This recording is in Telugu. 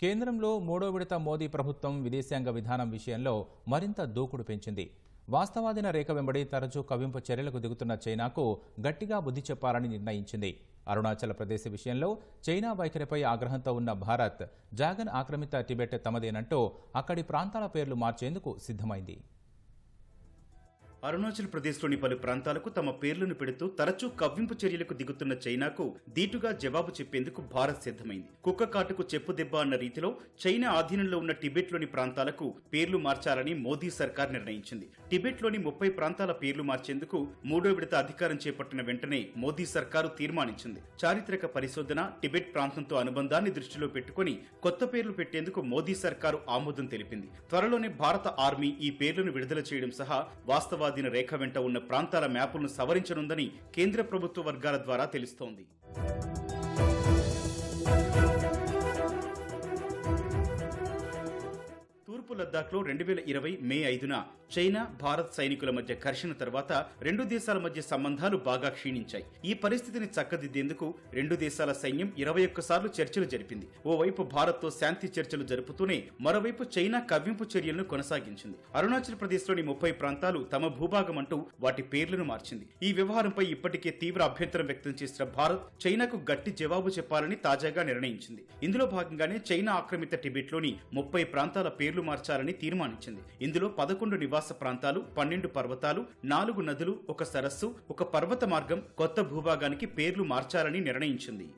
కేంద్రంలో మూడో విడత మోదీ ప్రభుత్వం విదేశాంగ విధానం విషయంలో మరింత దూకుడు పెంచింది. వాస్తవాదిన రేఖ వెంబడి తరచూ కవింపు చర్యలకు దిగుతున్న చైనాకు గట్టిగా బుద్ధి చెప్పాలని నిర్ణయించింది. అరుణాచల్ ప్రదేశ్ విషయంలో చైనా వైఖరిపై ఆగ్రహంతో ఉన్న భారత్ జాగన్ ఆక్రమిత టిబెట్ తమదేనంటూ అక్కడి ప్రాంతాల పేర్లు మార్చేందుకు సిద్ధమైంది. అరుణాచల్ ప్రదేశ్లోని పలు ప్రాంతాలకు తమ పేర్లను పెడుతూ తరచూ కవ్వింపు చర్యలకు దిగుతున్న చైనాకు దీటుగా జవాబు చెప్పేందుకు భారత్ సిద్ధమైంది. కుక్క కాటుకు చెప్పు దెబ్బ అన్న రీతిలో చైనా ఆధీనంలో ఉన్న టిబెట్లోని ప్రాంతాలకు పేర్లు మార్చాలని మోదీ సర్కార్ నిర్ణయించింది. టిబెట్లోని ముప్పై ప్రాంతాల పేర్లు మార్చేందుకు మూడో విడత అధికారం చేపట్టిన వెంటనే మోదీ సర్కారు తీర్మానించింది. చారిత్రక పరిశోధన టిబెట్ ప్రాంతంతో అనుబంధాన్ని దృష్టిలో పెట్టుకుని కొత్త పేర్లు పెట్టేందుకు మోదీ సర్కారు ఆమోదం తెలిపింది. త్వరలోనే భారత ఆర్మీ ఈ పేర్లను విడుదల చేయడం సహా వాస్తవాధీన రేఖ వెంట ఉన్న ప్రాంతాల మ్యాపులను సవరించనుందని కేంద్ర ప్రభుత్వ వర్గాల ద్వారా తెలుస్తోంది. తూర్పు లద్దాఖ్లో రెండు వేల ఇరవై మే ఐదున చైనా భారత్ సైనికుల మధ్య ఘర్షణ తర్వాత రెండు దేశాల మధ్య సంబంధాలు బాగా క్షీణించాయి. ఈ పరిస్థితిని చక్కదిద్దేందుకు రెండు దేశాల సైన్యం ఇరవై ఒక్కసార్లు చర్చలు జరిపింది. ఓవైపు భారత్తో శాంతి చర్చలు జరుపుతూనే మరోవైపు చైనా కవ్వింపు చర్యలను కొనసాగించింది. అరుణాచల్ ప్రదేశ్లోని ముప్పై ప్రాంతాలు తమ భూభాగం అంటూ వాటి పేర్లను మార్చింది. ఈ వ్యవహారంపై ఇప్పటికే తీవ్ర అభ్యంతరం వ్యక్తం చేసిన భారత్ చైనాకు గట్టి జవాబు చెప్పాలని తాజాగా నిర్ణయించింది. ఇందులో భాగంగానే చైనా ఆక్రమిత టిబెట్లోని ముప్పై ప్రాంతాల పేర్లు మార్చాలని తీర్మానించింది. ఇందులో పదకొండు నివాస ప్రాంతాలు పన్నెండు పర్వతాలు నాలుగు నదులు ఒక సరస్సు ఒక పర్వత మార్గం కొత్త భూభాగానికి పేర్లు మార్చాలని నిర్ణయించింది.